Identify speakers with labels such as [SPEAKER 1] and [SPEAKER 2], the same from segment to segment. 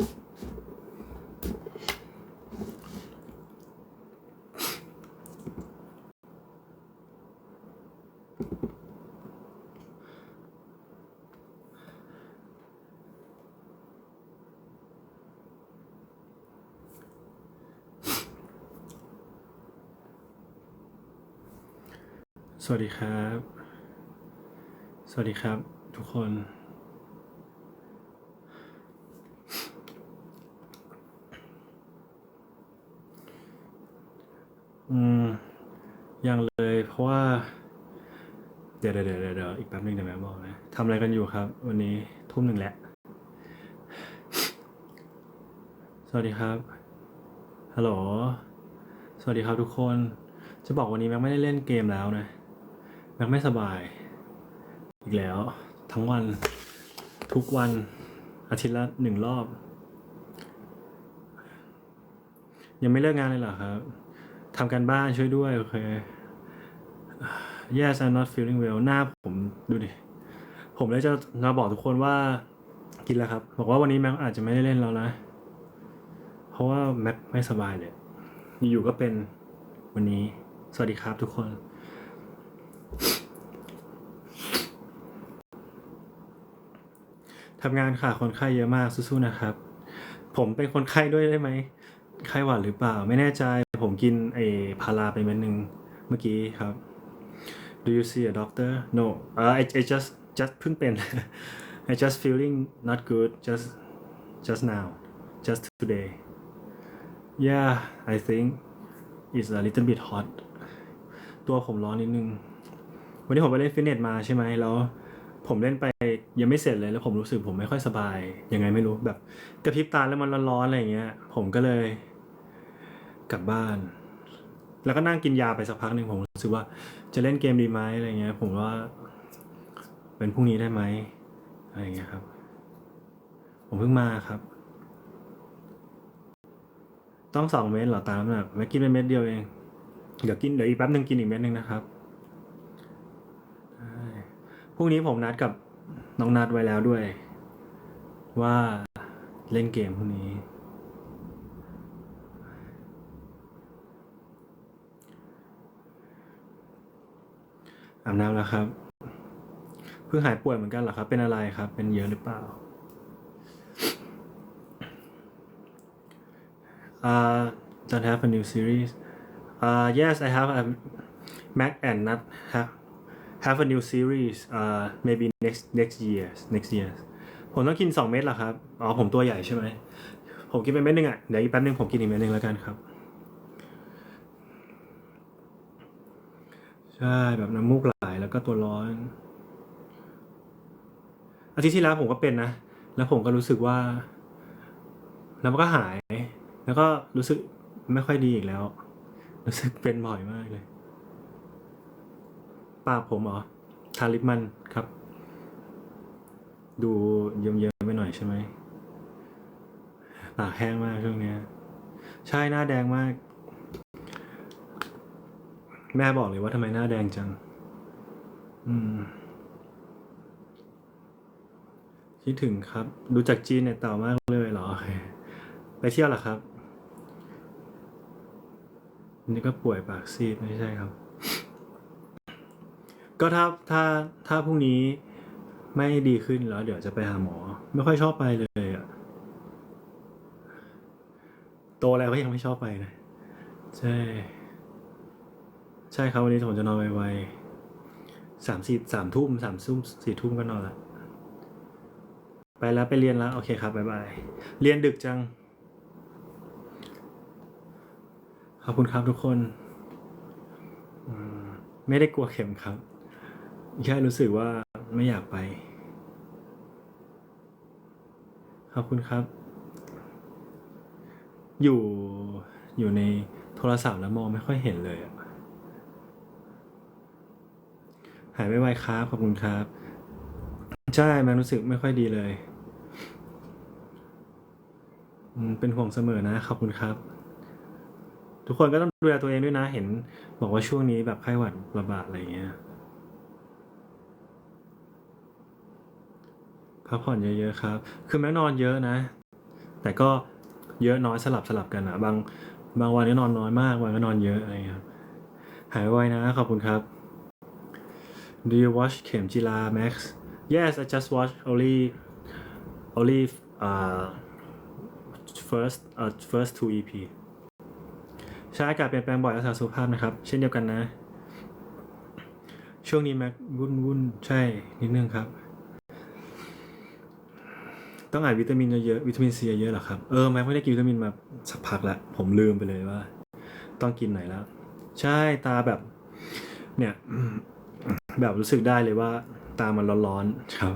[SPEAKER 1] สวัสดีครับ สวัสดีครับทุกคน ยังเลย เพราะว่า เดี๋ยวเดี๋ยวเดี๋ยวอีกแป๊บนึงเดี๋ยวแม่บอกนะทำอะไรกันอยู่ครับ วันนี้ทุ่มหนึ่งแล้ว สวัสดีครับ ฮัลโหล สวัสดีครับทุกคน จะบอกวันนี้แม็กไม่ได้เล่นเกมแล้วนะ แม็กไม่สบาย อีกแล้ว ทั้งวัน ทุกวันอาทิตย์ละหนึ่งรอบ ยังไม่เลิกงานเลยเหรอครับ ทำการบ้านช่วยด้วย โอเค Yes I'm not feeling well หน้าผมดูดิ ผมเลยจะมาบอกทุกคนว่ากินแล้วครับ บอกว่าวันนี้แม็กอาจจะไม่ได้เล่นแล้วนะ เพราะว่าแม็กไม่สบายเลยอยู่ก็เป็นวันนี้ สวัสดีครับทุกคนทำงานค่ะคนไข้เยอะมากสู้ๆนะครับ ผมเป็นคนไข้ด้วยได้ไหมไข้หวัดหรือเปล่า ไม่แน่ใจ ผมกินไอ้พาราไปเม็ดหนึ่งเมื่อกี้ครับ Do you see a doctor? No. Uh, I, I just just เพิ่งเป็น I just feeling not good just just now just today Yeah I think it's a little bit hot ตัวผมร้อนนิดนึง วันนี้ผมไปเล่นฟิตเนสมาใช่ไหมแล้วผมเล่นไปยังไม่เสร็จเลยแล้วผมรู้สึกผมไม่ค่อยสบายยังไงไม่รู้แบบกระพริบตาแล้วมันร้อนๆอะไรอย่างเงี้ยผมก็เลย กลับบ้าน แล้วก็นั่งกินยาไปสักพักหนึ่งผมรู้สึกว่าจะเล่นเกมดีไหมอะไรเงี้ย ผมว่า เป็นพรุ่งนี้ได้ไหมอะไรเงี้ยครับ ผมเพิ่งมาครับ ต้องสองเม็ดเหรอตามน้ำหนักไม่กินเป็นเม็ดเดียวเองเดี๋ยวกินเดี๋ยวอีกแป๊บหนึ่งกินอีกเม็ดหนึ่งนะครับพรุ่งนี้ผมนัดกับน้องนัดไว้แล้วด้วย ว่าเล่นเกมพรุ่งนี้ อาบน้ำแล้วครับ เพิ่งหายป่วยเหมือนกันเหรอครับ เป็นอะไรครับ เป็นเยอะหรือเปล่า uh don't have a new series uh yes I have a Mac and not have have a new series uh maybe next next year next year ผมต้องกิน 2 เม็ดเหรอครับ อ๋อ ผมตัวใหญ่ใช่ไหม ผมกินไปเม็ดหนึงอะ เดี๋ยวอีกแป๊บนึงผมกินอีกเม็ดหนึงแล้วกันครับ ใช่แบบน้ำมูกไหลแล้วก็ตัวร้อน อาทิตย์ที่แล้วผมก็เป็นนะ แล้วผมก็รู้สึกว่า แล้วมันก็หาย แล้วก็รู้สึกไม่ค่อยดีอีกแล้ว รู้สึกเป็นบ่อยมากเลยปากผมเหรอทาลิปมันครับ ดูเยิ้มๆไปหน่อยใช่ไหมปากแห้งมากช่วงเนี้ย ใช่หน้าแดงมาก แม่บอกเลยว่าทำไมหน้าแดงจัง อืม คิดถึงครับ ดูจากจีนเนี่ยเต่ามากเลยเหรอ ไปเที่ยวเหรอครับ นี่ก็ป่วยปากซีดไม่ใช่ครับ ก็ถ้าถ้าถ้าพรุ่งนี้ไม่ดีขึ้นแล้วเดี๋ยวจะไปหาหมอ ไม่ค่อยชอบไปเลยอะโตแล้วก็ยังไม่ชอบไปนะใช่ ใช่ครับวันนี้ผมจะนอนไวๆสามสี่สามทุ่มสามทุ่มสี่ทุ่มก็นอนละไปแล้วไปเรียนแล้วโอเคครับบ๊ายบายเรียนดึกจัง ขอบคุณครับทุกคนมไม่ได้กลัวเข็มครับ แค่รู้สึกว่าไม่อยากไป ขอบคุณครับ อยู่อยู่ในโทรศัพท์แล้วมองไม่ค่อยเห็นเลยอะ หายไวๆครับ ขอบคุณครับ ใช่ มันรู้สึกไม่ค่อยดีเลยเป็นห่วงเสมอนะ ขอบคุณครับ ทุกคนก็ต้องดูแลตัวเองด้วยนะ เห็น บอกว่าช่วงนี้แบบไข้หวัดระบาดอะไรเงี้ย พักผ่อนเยอะๆครับ คือแม่นอนเยอะนะ แต่ก็เยอะน้อยสลับสลับกันอะบางบางวันก็นอนน้อยมาก วันก็นอนเยอะอะไรเงี้ยหายไวนะ ขอบคุณครับ Do you watch เข็มจีลา Max Yes I just watch only only uh first uh first two EP ใช้อากาศเปลี่ยนแปลงบ่อยรักษาสุขภาพนะครับ เช่นเดียวกันนะ ช่วงนี้แม็กวุ่นวุ่นใช่ นิดนึงครับ ต้องอ่านวิตามินเยอะๆวิตามินซีเยอะๆหรอครับ เออแม็กไม่ได้กินวิตามินมาสักพักแล้วผมลืมไปเลยว่า ต้องกินไหนแล้ว ใช่ตาแบบ เนี่ย แบบรู้สึกได้เลยว่า ตามันร้อนๆครับ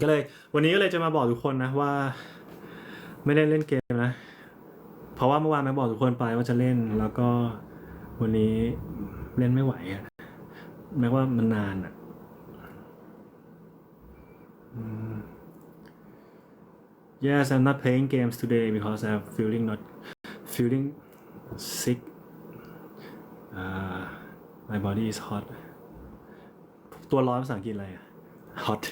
[SPEAKER 1] ก็เลย วันนี้ก็เลยจะมาบอกทุกคนนะว่า ไม่ได้เล่นเกมนะ เพราะว่าเมื่อวานแม็กบอกทุกคนไปว่าจะเล่น แล้วก็วันนี้เล่นไม่ไหวอะแม้ว่ามันนานอะอืม Yes I'm not playing games today because I'm feeling not feeling sick uh, my body is hot ตัวร้อนภาษาอังกฤษอะไรอะ hot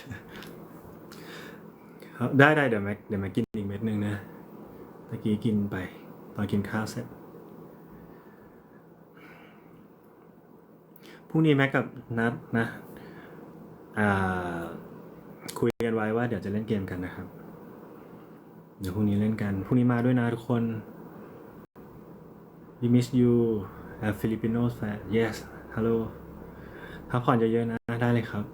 [SPEAKER 1] ได้ได้เดี๋ยวแม็กเดี๋ยวแม็กกินอีกเม็ดหนึ่งนะตะกี้กินไป ตอนกินข้าวเสร็จพรุ่งนี้แม็กกับนัดนะคุยกันไว้ว่าเดี๋ยวจะเล่นเกมกันนะครับ เดี๋ยวพรุ่งนี้เล่นกันพรุ่งนี้มาด้วยนะทุกคน We miss you a Filipino fan Yes Hello พักผ่อนเยอะๆนะ ได้เลยครับ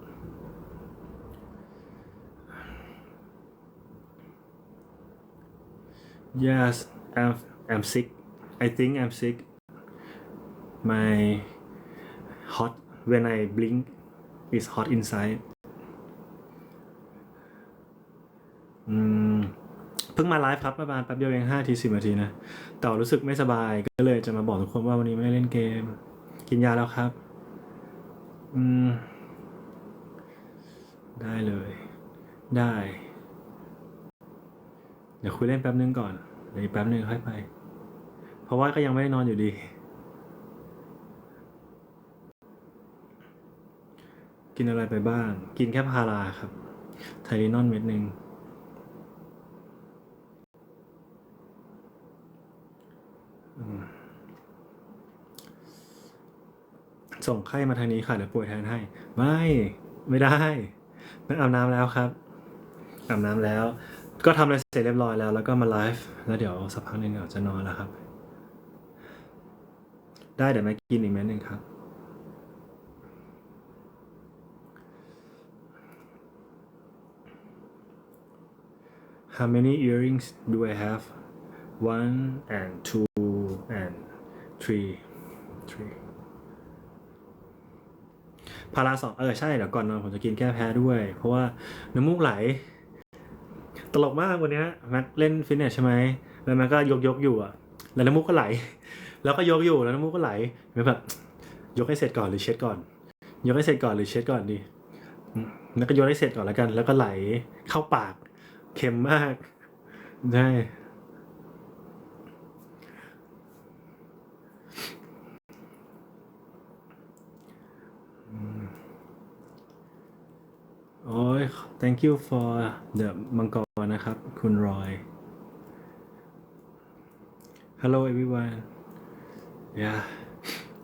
[SPEAKER 1] Yes I'm I'm sick I think I'm sick my hot when I blink is hot inside อืมเพิ่งมาไลฟ์ครับประมาณแป๊บเดียวเองห้าทีสิบนาทีนะแต่รู้สึกไม่สบายก็เลยจะมาบอกทุกคนว่าวันนี้ไม่ได้เล่นเกม กินยาแล้วครับ อืม ได้เลย ได้ เดี๋ยวคุยเล่นแป๊บนึงก่อนเดี๋ยวอีแป๊บนึงค่อยไป เพราะว่าก็ยังไม่ได้นอนอยู่ดี กินอะไรไปบ้าง กินแค่พาราครับ ไทลินอนเม็ดหนึ่งส่งไข้มาทางนี้ค่ะเดี๋ยวป่วยแทนให้ ไม่ ไม่ได้ ไม่อาบน้ำแล้วครับอาบน้ำแล้ว ก็ทำอะไรเสร็จเรียบร้อยแล้ว แล้วก็มาไลฟ์แล้วเดี๋ยวสักพักหนึ่งเดี๋ยวจะนอนแล้วครับ ได้เดี๋ยวแม่กินอีกเม็ดหนึ่งครับ How many earrings do I have? One and two and three three พาราสองเออใช่เดี๋ยวก่อนนอนผมจะกินแก้แพ้ด้วย เพราะว่าน้ำมูกไหล ตลกมากวันเนี้ยแม็กเล่นฟิตเนสใช่ไหมแล้วแม็กก็ยกยกอยู่อะ แล้วน้ำมูกก็ไหล แล้วก็ยกอยู่แล้วน้ำมูกก็ไหลแม็กแบบยกให้เสร็จก่อนหรือเช็ดก่อน ยกให้เสร็จก่อนหรือเช็ดก่อนดีแล้วก็ยกให้เสร็จก่อนแล้วกัน แล้วก็ไหลเข้าปากเค็มมากใช่ โอ้ย thank you for the มังกรนะครับ คุณรอย hello everyone อย่า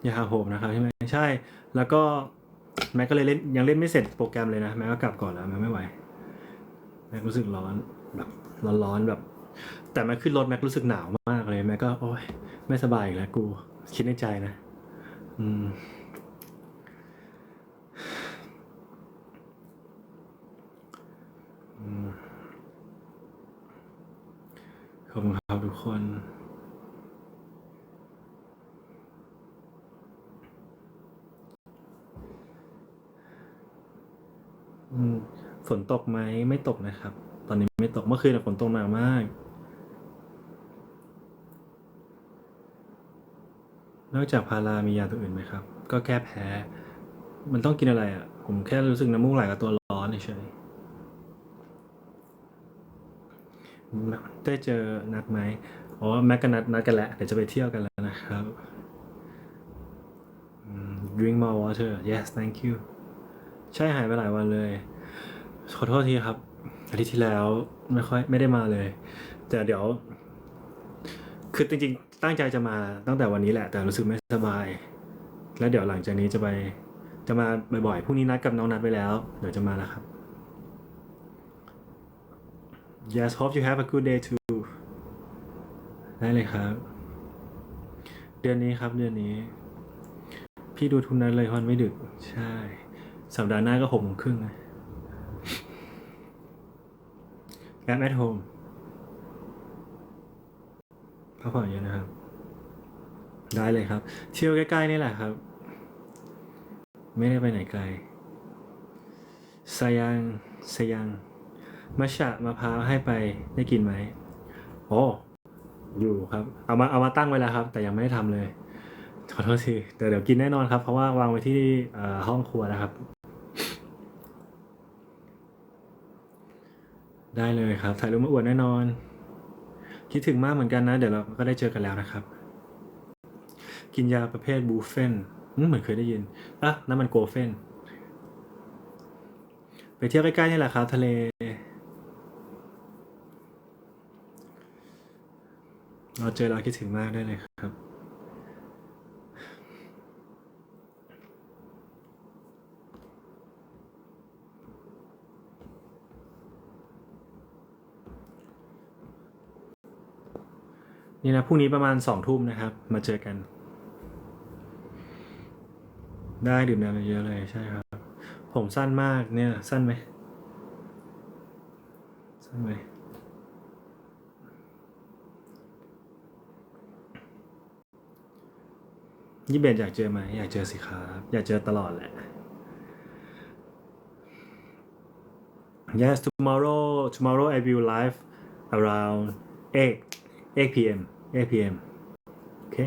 [SPEAKER 1] อย่าหาโหมนะครับใช่ไหมใช่ แล้วก็ แม็กก็เลยเล่นยังเล่นไม่เสร็จโปรแกรมเลยนะ แม็กก็กลับก่อนแล้ว แม็กไม่ไหว แม็กรู้สึกร้อนแบบร้อนๆแบบ แต่แม็กขึ้นรถแม็กรู้สึกหนาวมากเลย แม็กก็โอ้ยไม่สบายอีกแล้วกู คิดในใจนะ อืม อืม ขอบคุณครับทุกคน ฝนตกไหมไม่ตกนะครับ ตอนนี้ไม่ตกเมื่อคืนฝนตกหนักมาก นอกจากพารามียาตัวอื่นไหมครับ ก็แก้แพ้ มันต้องกินอะไรอะ ผมแค่รู้สึกน้ำมูกไหลกับตัวร้อนเฉยๆ ได้เจอนัดไหมอ๋อแม็กกับนัดนัดกันแล้วเดี๋ยวจะไปเที่ยวกันแล้วนะครับ drink more water yes thank you ใช่หายไปหลายวันเลย ขอโทษทีครับอาทิตย์ที่แล้วไม่ค่อยไม่ได้มาเลย แต่เดี๋ยว คือจริงๆ ตั้งใจจะมาตั้งแต่วันนี้แหละ แต่รู้สึกไม่สบาย แล้วเดี๋ยวหลังจากนี้จะไปจะมาบ่อยๆพรุ่งนี้นัดกับน้องนัดไปแล้ว เดี๋ยวจะมาแล้วครับ Yes hope you have a good day too ได้เลยครับ เดือนนี้ครับเดือนนี้ พี่ดูทุนนั้นเลยฮอนไม่ดึก ใช่ สัปดาห์หน้าก็หกโมงครึ่งนะแอม at home พักผ่อนเยอะนะครับ ได้เลยครับ เที่ยวใกล้ๆนี่แหละครับ ไม่ได้ไปไหนไกลสยังสยัง มัชชะมะพร้าวให้ไปได้กินไหมโอ้อยู่ครับเอามาเอามาตั้งไว้แล้วครับ แต่ยังไม่ได้ทำเลยขอโทษทีแต่เดี๋ยวกินแน่นอนครับ เพราะว่าวางไว้ที่ห้องครัวนะครับ ได้เลยครับถ่ายรูปมาอวดแน่นอน คิดถึงมากเหมือนกันนะ เดี๋ยวเราก็ได้เจอกันแล้วนะครับ กินยาประเภทบูเฟนเหมือนเคยได้ยินอะนั่นมันโกเฟนไปเที่ยวใกล้ๆนี่แหละครับ ทะเล เราเจอเราคิดถึงมากได้เลยครับ นี่นะพรุ่งนี้ประมาณสองทุ่มนะครับ มาเจอกัน ได้ดื่มน้ำเยอะเลยใช่ครับ ผมสั้นมากเนี่ย สั้นไหมสั้นไหม ยี่เบนอยากเจอไหมอยากเจอสิครับ อยากเจอตลอดแหละ Yes tomorrow tomorrow I will live around 8 8 p.m. 8 p.m. โอเค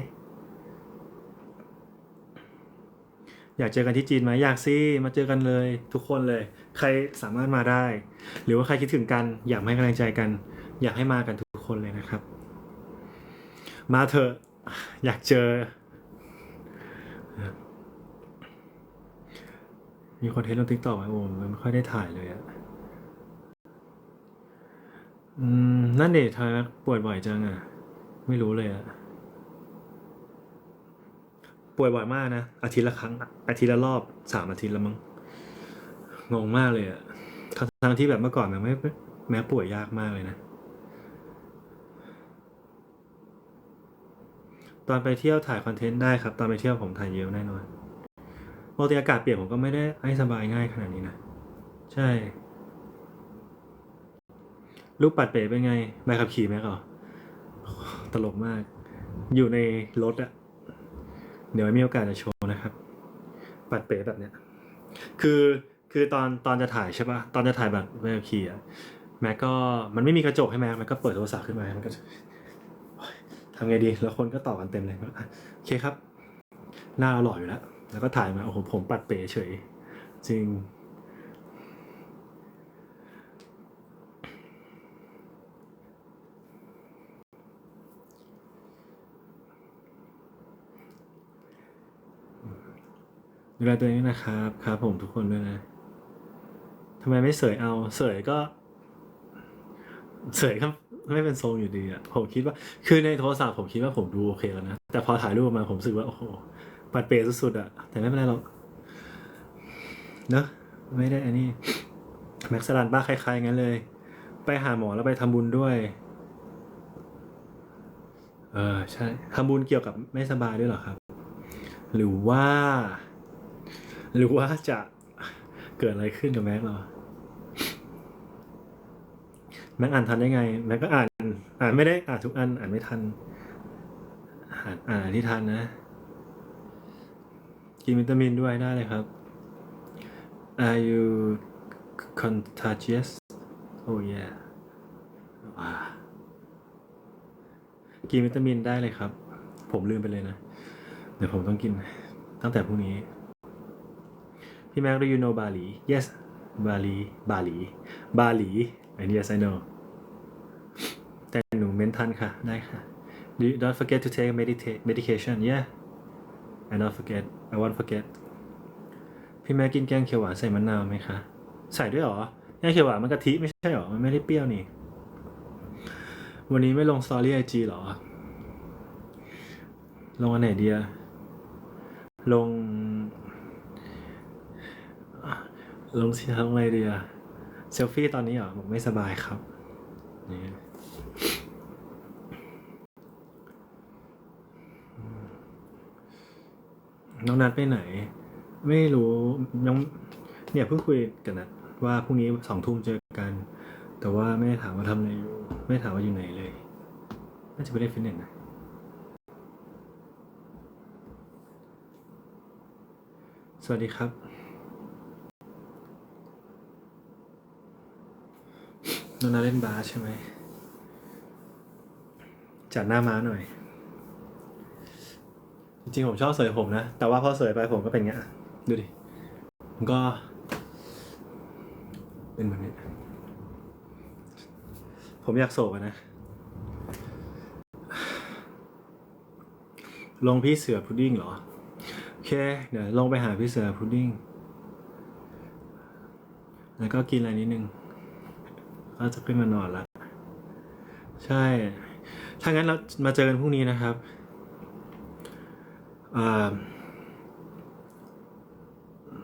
[SPEAKER 1] อยากเจอกันที่จีนไหมอยากสิมาเจอกันเลยทุกคนเลย ใครสามารถมาได้ หรือว่าใครคิดถึงกัน อยากให้กำลังใจกัน อยากให้มากันทุกคนเลยนะครับ มาเถอะอยากเจอ มีคอนเทสลงติ๊กตอกไหมโอ้มันไม่ค่อยได้ถ่ายเลยอะอืม นั่นเดททำไมป่วยบ่อยจังอะไม่รู้เลยอะป่วยบ่อยมากนะ อาทิตย์ละครั้งอะอาทิตย์ละรอบสามอาทิตย์ละมั้งงงมากเลยอะทั้งทั้งที่แบบเมื่อก่อนมันไม่แม้ป่วยยากมากเลยนะ ตอนไปเที่ยวถ่ายคอนเทนต์ได้ครับ ตอนไปเที่ยวผมถ่ายเยอะแน่นอน ปกติอากาศเปลี่ยนผมก็ไม่ได้ให้สบายง่ายขนาดนี้นะ ใช่ ลูกปัดเป๋เป็นไงใบขับขี่ไหมก่อตลกมาก อยู่ในรถอะเดี๋ยวมีโอกาสจะโชว์นะครับ ปัดเป๋แบบเนี้ย คือคือตอนตอนจะถ่ายใช่ปะตอนจะถ่ายแบบใบขับขี่อะแม็กก็มันไม่มีกระจกให้แม็กแม็กก็เปิดโทรศัพท์ขึ้นมามันก็ทำไงดี แล้วคนก็ต่อกันเต็มเลยอะโอเคครับหน้าเราหล่ออยู่แล้ว แล้วก็ถ่ายมาโอ้โหผมปัดเป๋เฉย จริง ดูแลตัวเองด้นะครับ ครับผมทุกคนด้วยนะทำไมไม่เสยเอา เสยก็ เสยก็ไม่เป็นทรงอยู่ดีอะผมคิดว่า คือในโทรศัพท์ผมคิดว่าผมดูโอเคแล้วนะ แต่พอถ่ายรูปมาผมรู้สึกว่า โอ้โห ปัดเปรย์สุดๆอะแต่ไม่เป็นไรหรอกเนอะไม่ได้อันนี้แม็กซ์ลันบ้าคล้ายๆงั้นเลย ไปหาหมอแล้วไปทำบุญด้วย เออใช่ทำบุญเกี่ยวกับไม่สบายด้วยเหรอครับ หรือว่า หรือว่าจะเกิดอะไรขึ้นกับแม็กเหรอแม็กอ่านทันได้ไง แม็กก็อ่าน อ่านไม่ได้อ่านทุกอัน อ่านไม่ทัน อ่านอ่านที่ทันนะ กินวิตามินด้วยได้เลยครับ Are you contagious Oh yeah ว้ากินวิตามินได้เลยครับ ผมลืมไปเลยนะ เดี๋ยวผมต้องกินตั้งแต่พรุ่งนี้ พี่แม็ก do you know Bali yes Bali Bali Bali and yes I know แต่หนูเม้นทันค่ะ ได้ค่ะ Do you- don't forget to take medita- medication yeah I don't forget I won't forget พี่แม็กกินแกงเขียวหวานใส่มะนาวไหมคะ ใส่ด้วยหรอยาเขียวหวานมันกะทิไม่ใช่หรอ มันไม่ได้เปรี้ยวนี่ วันนี้ไม่ลงสตอรี่ไอจีหรอ ลงอันไหนดีอะลง ลงสิลงอะไรดีอะเซลฟี่ตอนนี้หรอผมไม่สบายครับนี่ น้องนัดไปไหน ไม่รู้น้องเนี่ยเพิ่งคุยกันนะว่าพรุ่งนี้สองทุ่มเจอกัน แต่ว่าไม่ได้ถามว่าทำอะไรอยู่ ไม่ได้ถามว่าอยู่ไหนเลยน่าจะไปเล่นฟิตเนสนะสวัสดีครับ นนท์นาเล่นบาสใช่ไหมจัดหน้าม้าหน่อย จริงผมชอบเสยผมนะ แต่ว่าพอเสยไปผมก็เป็นเงี้ยดูดิมันก็ เป็นแบบนี้ ผมอยากโศกนะ ลงพี่เสือพุดดิ้งเหรอ โอเค เดี๋ยวลงไปหาพี่เสือพุดดิ้ง แล้วก็กินอะไรนิดนึง ก็จะขึ้นมานอนละ ใช่ ถ้างั้นเรามาเจอกันพรุ่งนี้นะครับ อ่า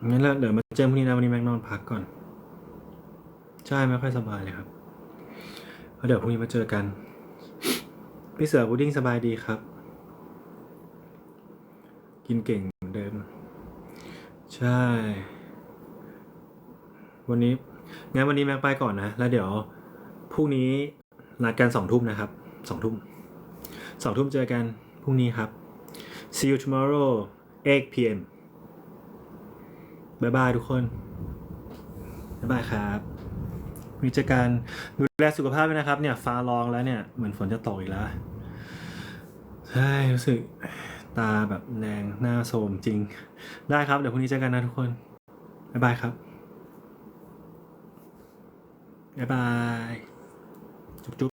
[SPEAKER 1] งั้นแล้วเดี๋ยวมาเจอกันพรุ่งนี้นะวันนี้แม็กนอนพักก่อน ใช่ไม่ค่อยสบายเลยครับแล้วเดี๋ยวพรุ่งนี้มาเจอกัน พี่เสือพุดดิ้งสบายดีครับ กินเก่งเหมือนเดิม ใช่ วันนี้งั้นวันนี้แม็กไปก่อนนะ แล้วเดี๋ยวพรุ่งนี้นัดกันสองทุ่มนะครับสองทุ่มสองทุ่มเจอกันพรุ่งนี้ครับ see you tomorrow 8 p.m. บายบายทุกคนบายบายครับมีเจอกันดูแลสุขภาพด้วยนะครับ เนี่ยฟ้าร้องแล้วเนี่ย เหมือนฝนจะตกอีกแล้วใช่รู้สึกตาแบบแดงหน้าโทรมจริง ได้ครับ เดี๋ยวพรุ่งนี้เจอกันนะทุกคนบ๊ายบายครับบ๊ายบาย จุ๊บจุ๊บ